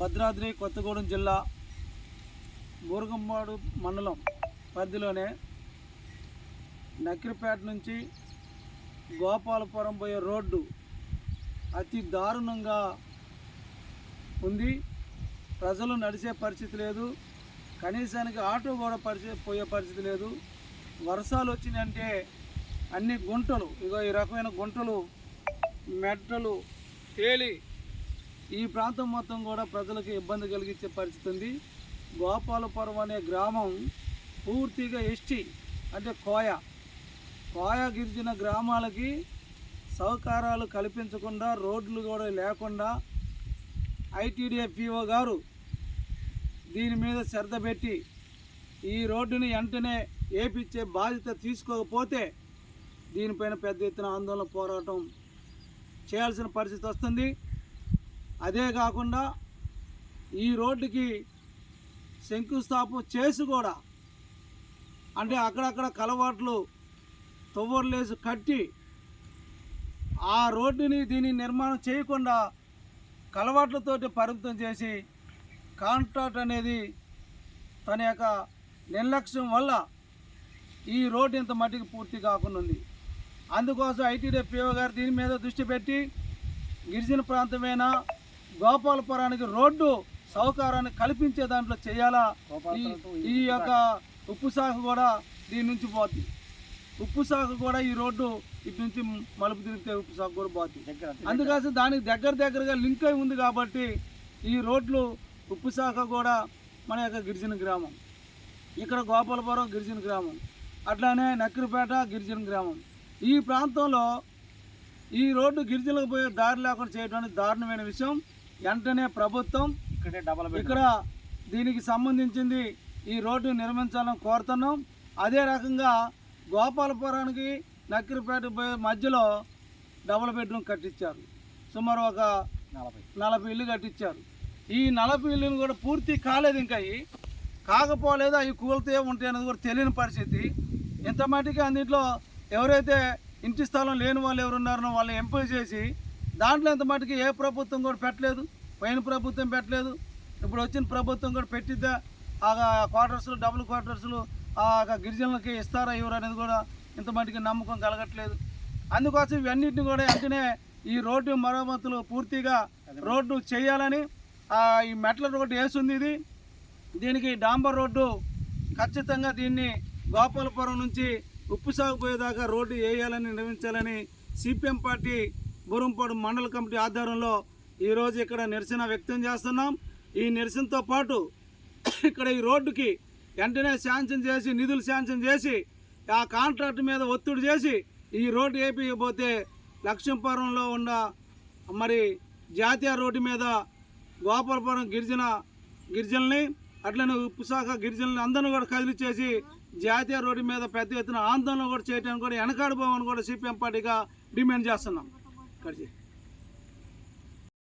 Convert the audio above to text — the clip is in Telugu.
భద్రాద్రి కొత్తగూడెం జిల్లా బూరగంపాడు మండలం పరిధిలోనే నక్కిరిపేట నుంచి గోపాలపురం పోయే రోడ్డు అతి దారుణంగా ఉంది. ప్రజలు నడిచే పరిస్థితి లేదు. కనీసానికి ఆటో కూడా పరిస్థితి పోయే పరిస్థితి లేదు. వర్షాలు వచ్చినాయంటే అన్ని గుంటలు ఇగో ఈ రకమైన గుంటలు మెట్టలు తేలి ఈ ప్రాంతం మొత్తం కూడా ప్రజలకు ఇబ్బంది కలిగించే పరిస్థితి ఉంది. గోపాలపురం అనే గ్రామం పూర్తిగా ఎస్టీ అంటే కోయ. కోయ గిరిజన గ్రామాలకి సౌకర్యాలు కల్పించకుండా రోడ్లు కూడా లేకుండా ఐటీడీఎఫ్ఈఓ గారు దీని మీద శ్రద్ధ పెట్టి ఈ రోడ్డుని వెంటనే ఏపించే బాధ్యత తీసుకోకపోతే దీనిపైన పెద్ద ఎత్తున ఆందోళన పోరాటం చేయాల్సిన పరిస్థితి వస్తుంది. అదే కాకుండా ఈ రోడ్డుకి శంకుస్థాపన చేసి కూడా అంటే అక్కడక్కడ కలవాట్లు తువ్వర్లేసి కట్టి ఆ రోడ్డుని దీని నిర్మాణం చేయకుండా కలవాట్లతోటి పరిమితం చేసి కాంట్రాక్ట్ అనేది తన యొక్క నిర్లక్ష్యం వల్ల ఈ రోడ్డు ఇంత మట్టికి పూర్తి కాకుండా ఉంది. అందుకోసం ఐటీడీపీఓ గారు దీని మీద దృష్టి పెట్టి గిరిజన ప్రాంతమైన గోపాలపురానికి రోడ్డు సౌకర్యాన్ని కల్పించే దాంట్లో చేయాలా? ఈ- యొక్క ఉప్పు శాఖ కూడా దీని నుంచి పోద్ది. ఉప్పు శాఖ కూడా ఈ రోడ్డు ఇటు నుంచి మలుపు తిరిగితే ఉప్పు శాఖ కూడా పోద్ది. అందుకోసం దానికి దగ్గర దగ్గరగా లింక్ అయి ఉంది కాబట్టి ఈ రోడ్లు ఉప్పు శాఖ కూడా మన యొక్క గిరిజన గ్రామం. ఇక్కడ గోపాలపురం గిరిజన గ్రామం. అట్లానే నక్కిరిపేట గిరిజన గ్రామం. ఈ ప్రాంతంలో ఈ రోడ్డు గిరిజనులకు పోయే దారి లేకుండా చేయడం అనేది దారుణమైన విషయం. వెంటనే ప్రభుత్వం ఇక్కడే డబల్ ఇక్కడ దీనికి సంబంధించింది ఈ రోడ్డు నిర్మించాలని కోరుతున్నాం. అదే రకంగా గోపాలపురానికి నక్కిరిపేట మధ్యలో డబుల్ బెడ్రూమ్ కట్టించారు. సుమారు ఒక నలభై. నలభై ఇల్లు కట్టించారు. ఈ నలభై ఇల్లులు కూడా పూర్తి కాలేదు ఇంకా అవి. కాకపోలేదు అవి కూలితే ఉంటాయి అనేది కూడా తెలియని పరిస్థితి. ఇంత మటుకి అందులో ఎవరైతే ఇంటి స్థలం లేని వాళ్ళు ఎవరు ఉన్నారో వాళ్ళు ఎంపీ చేసి దాంట్లో ఇంత మటుకు ఏ ప్రభుత్వం కూడా పెట్టలేదు పైన ప్రభుత్వం పెట్టలేదు. ఇప్పుడు వచ్చిన ప్రభుత్వం కూడా పెట్టిద్దా? ఆ క్వార్టర్స్లు డబుల్ క్వార్టర్స్లు ఆ గిరిజనులకి ఇస్తారా ఎవరు అనేది కూడా ఇంత మటుకు నమ్మకం కలగట్లేదు. అందుకోసం ఇవన్నిటిని కూడా వెంటనే ఈ రోడ్డు మరమ్మతులు పూర్తిగా రోడ్డు చేయాలని ఈ మెట్ల రోడ్డు వేసింది ఇది. దీనికి డాంబర్ రోడ్డు ఖచ్చితంగా దీన్ని గోపాలపురం నుంచి ఉప్పు సాగుపోయేదాకా రోడ్డు వేయాలని నిర్మించాలని సిపిఎం పార్టీ గురంపాడు మండల కమిటీ ఆధ్వర్యంలో ఈరోజు ఇక్కడ నిరసన వ్యక్తం చేస్తున్నాం. ఈ నిరసనతో పాటు ఇక్కడ ఈ రోడ్డుకి వెంటనే శాంక్షన్ చేసి నిధులు శాంక్షన్ చేసి ఆ కాంట్రాక్ట్ మీద ఒత్తిడి చేసి ఈ రోడ్డు వేయకపోతే లక్ష్మీపురంలో ఉన్న మరి జాతీయ రోడ్డు మీద గోపాలపురం గిరిజన గిరిజనుల్ని అట్లనే ఉప్పు శాఖ గిరిజనుల్ని అందరిని కూడా కదిలిచ్చేసి జాతీయ రోడ్డు మీద పెద్ద ఎత్తున ఆందోళన కూడా చేయడానికి కూడా వెనకాడిపోమని కూడా సిపిఎం పార్టీగా డిమాండ్ చేస్తున్నాం. ఇక్కడ